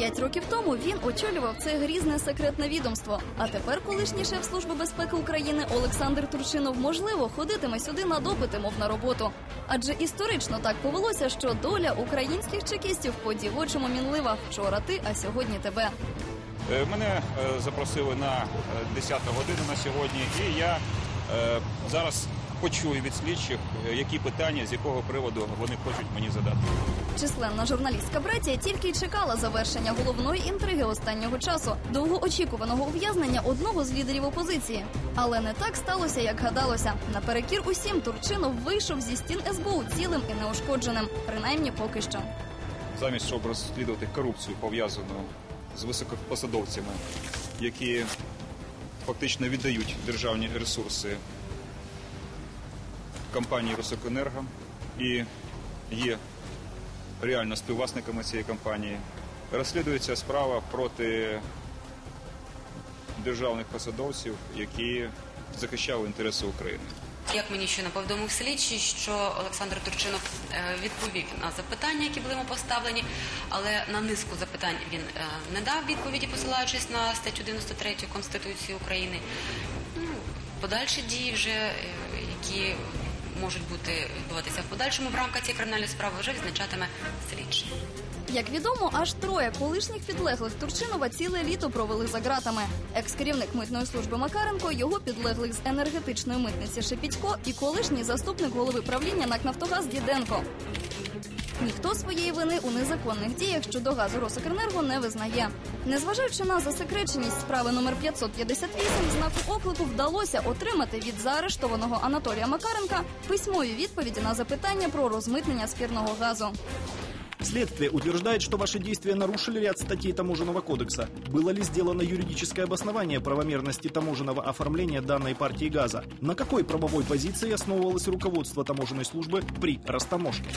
П'ять років тому він очолював це грізне секретне відомство. А тепер колишній шеф служби безпеки України Олександр Турчинов можливо ходитиме сюди на допити, мов на роботу. Адже історично так повелося, що доля українських чекістів по дівочому мінлива. Вчора ти, а сьогодні тебе. Е, Мене е, запросили на е, 10 годину на сьогодні, і я е, зараз почую від слідчих, е, які питання, з якого приводу вони хочуть мені задати. Численна журналістська братія тільки й чекала завершення головної інтриги останнього часу довгоочікуваного ув'язнення одного з лідерів опозиції. Але не так сталося, як гадалося. Наперекір усім Турчинов вийшов зі стін СБУ цілим і неушкодженим, принаймні поки що. Замість щоб розслідувати корупцію пов'язану з високопосадовцями, які фактично віддають державні ресурси компанії Росокенерго і є реально співвласниками цієї компанії. Розслідується справа проти державних посадовців, які захищали інтереси України. Як мені щойно повідомив слідчий, що Олександр Турчинов е, відповів на запитання, які були йому поставлені, але на низку запитань він е, не дав відповіді, посилаючись на статтю 93 Конституції України. Ну, подальші дії, вже е, які можуть бути відбуватися в подальшому в рамках цієї кримінальної справи, вже відзначатиме слідчий. Як відомо, аж троє колишніх підлеглих Турчинова ціле літо провели за ґратами. Екс-керівник митної служби Макаренко, його підлеглих з енергетичної митниці Шепітько і колишній заступник голови правління НАК «Нафтогаз» Діденко. Ніхто своєї вини у незаконних діях щодо газу Росокренерго не визнає. Незважаючи на засекреченість справи номер 558, знаку оклику вдалося отримати від заарештованого Анатолія Макаренка письмові відповіді на запитання про розмитнення спірного газу. Следствие утверждает, что ваши действия нарушили ряд статей Таможенного кодекса. Было ли сделано юридическое обоснование правомерности таможенного оформления данной партии газа? На какой правовой позиции основывалось руководство таможенной службы при растаможке?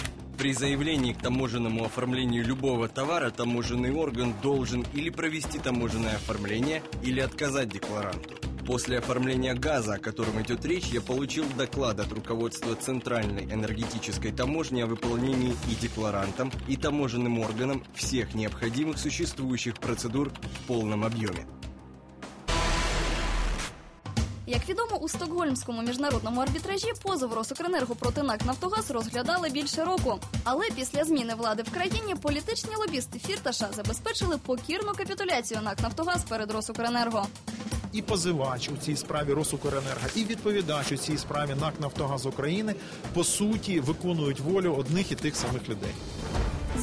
При заявлении к таможенному оформлению любого товара таможенный орган должен или провести таможенное оформление, или отказать декларанту. После оформления газа, о котором идет речь, я получил доклад от руководства Центральной энергетической таможни о выполнении и декларантам, и таможенным органам всех необходимых существующих процедур в полном объеме. Як відомо, у стокгольмському міжнародному арбітражі позов Росукренерго проти НАК «Нафтогаз» розглядали більше року. Але після зміни влади в країні політичні лобісти Фірташа забезпечили покірну капітуляцію НАК «Нафтогаз» перед Росукренерго. і позивач у цій справі Росукренерго, і відповідач у цій справі НАК «Нафтогаз України по суті виконують волю одних і тих самих людей.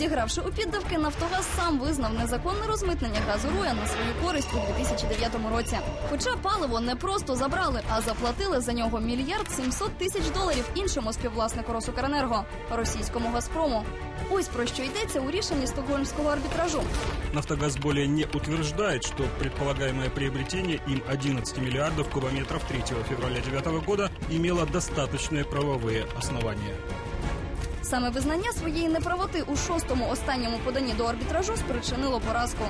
Зігравши у піддавки, Нафтогаз сам визнав незаконне розмитнення газу Руя на свою користь у 2009 році. Хоча паливо не просто забрали, а заплатили за нього мільярд 700 тисяч доларів іншому співвласнику Росукренерго – російському Газпрому. Ось про що йдеться у рішенні стокгольмського арбітражу. «Нафтогаз» более не утверждает, что предполагаемое приобретение им 11 миллиардов кубометров 3 февраля 2009 года имело достаточные правовые основания. Саме визнання своєї неправоти у шостому останньому поданні до арбітражу спричинило поразку.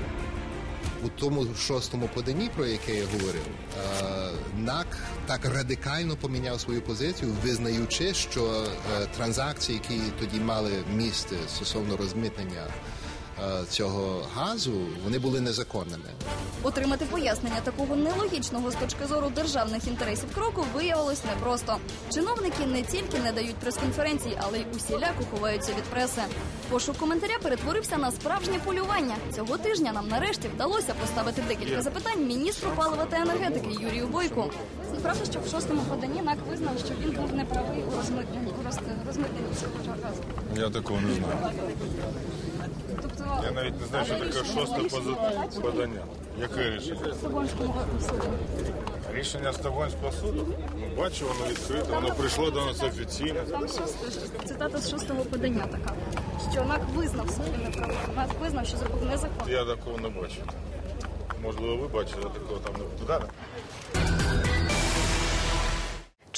у тому шостому поданні, про яке я говорив, е, НАК так радикально поміняв свою позицію, визнаючи, що е, транзакції, які тоді мали місце стосовно розмитнення цього газу, вони були незаконними. Отримати пояснення такого нелогічного з точки зору державних інтересів кроку виявилось непросто. Чиновники не тільки не дають прес-конференцій, але й усіляко ховаються від преси. Пошук коментаря перетворився на справжнє полювання. Цього тижня нам нарешті вдалося поставити декілька запитань міністру палива та енергетики Юрію Бойку. Правда, що в шостому поданні НАК визнав, що він був неправий у розмитненні у роз- розмитненні цього газу. Я такого не знаю. Тобто Я навіть не знаю, що таке шосте подання. Яке рішення? Стокгольмського суду. Рішення Стокгольмського суду? Ну, бачу, воно відкрите, воно прийшло до нас офіційно. Там шост- цитата з шостого подання така, що НАК визнав свою неправоту. НАК визнав, що зробив незаконно. Я такого не бачу. Можливо, ви бачите, я такого там не туди.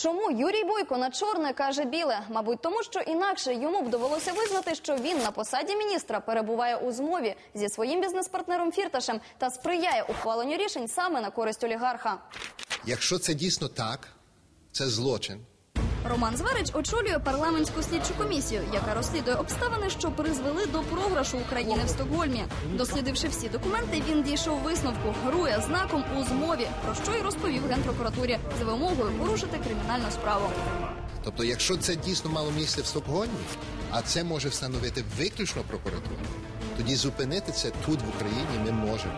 Чому Юрій Бойко на чорне каже біле? Мабуть, тому що інакше йому б довелося визнати, що він на посаді міністра перебуває у змові зі своїм бізнес-партнером Фірташем та сприяє ухваленню рішень саме на користь олігарха. Якщо це дійсно так, це злочин. Роман Зварич очолює парламентську слідчу комісію, яка розслідує обставини, що призвели до програшу України в Стокгольмі. Дослідивши всі документи, він дійшов висновку грує знаком у змові, про що й розповів генпрокуратурі за вимогою порушити кримінальну справу. Тобто, якщо це дійсно мало місце в Стокгольмі, а це може встановити виключно прокуратура, тоді зупинити це тут в Україні ми можемо.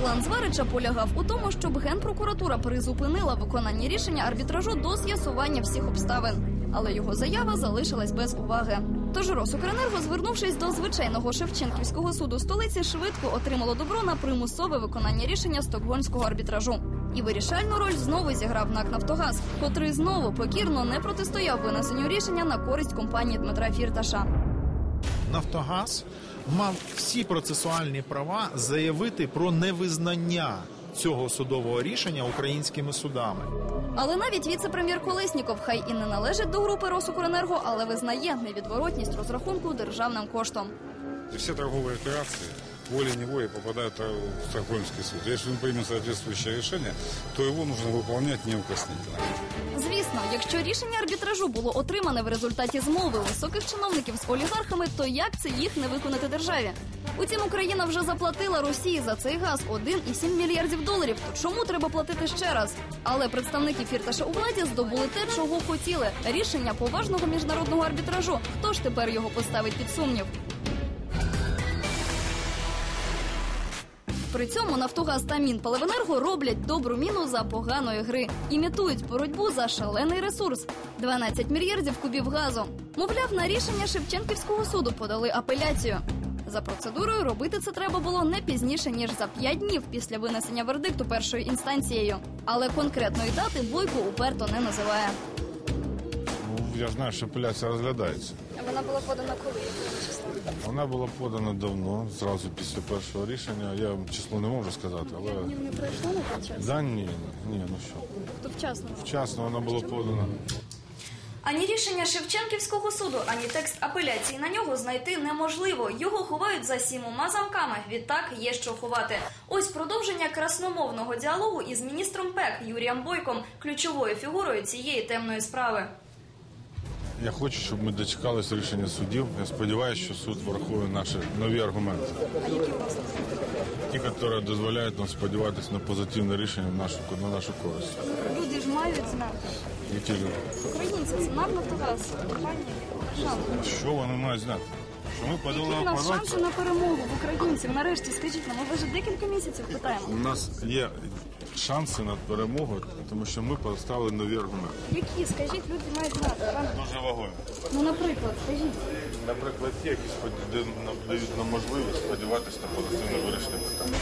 План Зварича полягав у тому, щоб генпрокуратура призупинила виконання рішення арбітражу до з'ясування всіх обставин. Але його заява залишилась без уваги. Тож Росукренерго, звернувшись до звичайного Шевченківського суду столиці, швидко отримало добро на примусове виконання рішення стокгольмського арбітражу. І вирішальну роль знову зіграв НАК Нафтогаз, котрий знову покірно не протистояв винесенню рішення на користь компанії Дмитра Фірташа. Нафтогаз мав всі процесуальні права заявити про невизнання цього судового рішення українськими судами. Але навіть віце-прем'єр Колесніков хай і не належить до групи Росукренерго, але визнає невідворотність розрахунку державним коштом. И все торговые операции волей-неволей попадают в Стокгольмский суд. Если он примет соответствующее решение, то его нужно выполнять неукоснительно. Звісно, якщо рішення арбітражу було отримане в результаті змови високих чиновників з олігархами, то як це їх не виконати державі? Утім, Україна вже заплатила Росії за цей газ 1,7 мільярдів доларів. То чому треба платити ще раз? Але представники фірташа у владі здобули те, чого хотіли рішення поважного міжнародного арбітражу. Хто ж тепер його поставить під сумнів? При цьому Нафтогаз та Мінпаливенерго роблять добру міну за поганої гри, імітують боротьбу за шалений ресурс 12 мільярдів кубів газу. Мовляв, на рішення Шевченківського суду подали апеляцію. За процедурою робити це треба було не пізніше ніж за 5 днів після винесення вердикту першою інстанцією. Але конкретної дати Бойко уперто не називає. Я знаю, що апеляція розглядається. А Вона була подана коли Вона була подана давно, зразу після першого рішення. Я вам число не можу сказати, але не пройшло на той час. да ні, ні, ну що. То вчасно. Вчасно вона була подана. Ані рішення Шевченківського суду, ані текст апеляції на нього знайти неможливо. Його ховають за сімома замками. Відтак є що ховати. Ось продовження красномовного діалогу із міністром ПЕК Юрієм Бойком, ключовою фігурою цієї темної справи. Я хочу, щоб ми дочекалися рішення судів. Я сподіваюся, що суд врахує наші нові аргументи. Ті, які дозволяють нам сподіватися на позитивне рішення нашу, на нашу користь. люди ж мають знати. Які люди? Українці це нам «Нафтогаз», компанія. Що вони мають знати? Що ми подали Які в нас шанси на перемогу в українців? Нарешті скажіть нам, ми вже декілька місяців питаємо. У нас є шанси на перемогу, тому що ми поставили нові аргументи. Які скажіть, люди мають знати. Дуже вагомі. Ну, наприклад, скажіть. Наприклад, ті, які споді- де нам дають нам можливість сподіватися на позитивне вирішення питання.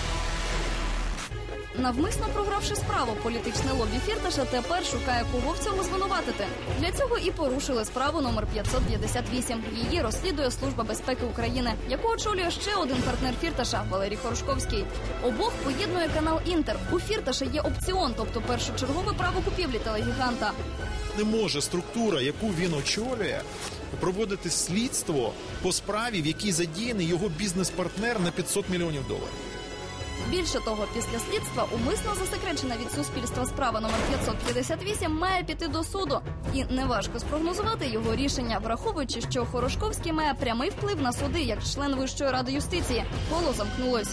Навмисно програвши справу, політичне лобі Фірташа тепер шукає кого в цьому звинуватити. Для цього і порушили справу номер 558. Її розслідує Служба безпеки України, яку очолює ще один партнер Фірташа Валерій Хорошковський. Обох поєднує канал Інтер. У Фірташа є опціон, тобто першочергове право купівлі телегіганта. Не може структура, яку він очолює, проводити слідство по справі, в якій задіяний його бізнес-партнер на 500 мільйонів доларів. Більше того, після слідства умисно засекречена від суспільства справа номер 558 має піти до суду. І неважко спрогнозувати його рішення, враховуючи, що Хорошковський має прямий вплив на суди як член Вищої ради юстиції. Коло замкнулось.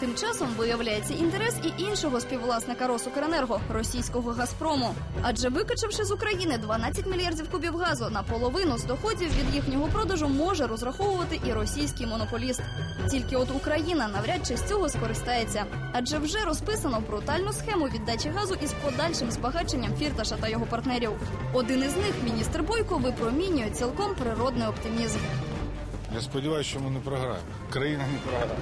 Тим часом виявляється інтерес і іншого співвласника Росукренерго російського Газпрому. Адже викачавши з України 12 мільярдів кубів газу на половину з доходів від їхнього продажу може розраховувати і російський монополіст. Тільки от Україна навряд чи з цього скористається, адже вже розписано брутальну схему віддачі газу із подальшим збагаченням Фірташа та його партнерів. Один із них, міністр Бойко, випромінює цілком природний оптимізм. Я сподіваюся, що ми не програємо. Країна не програє.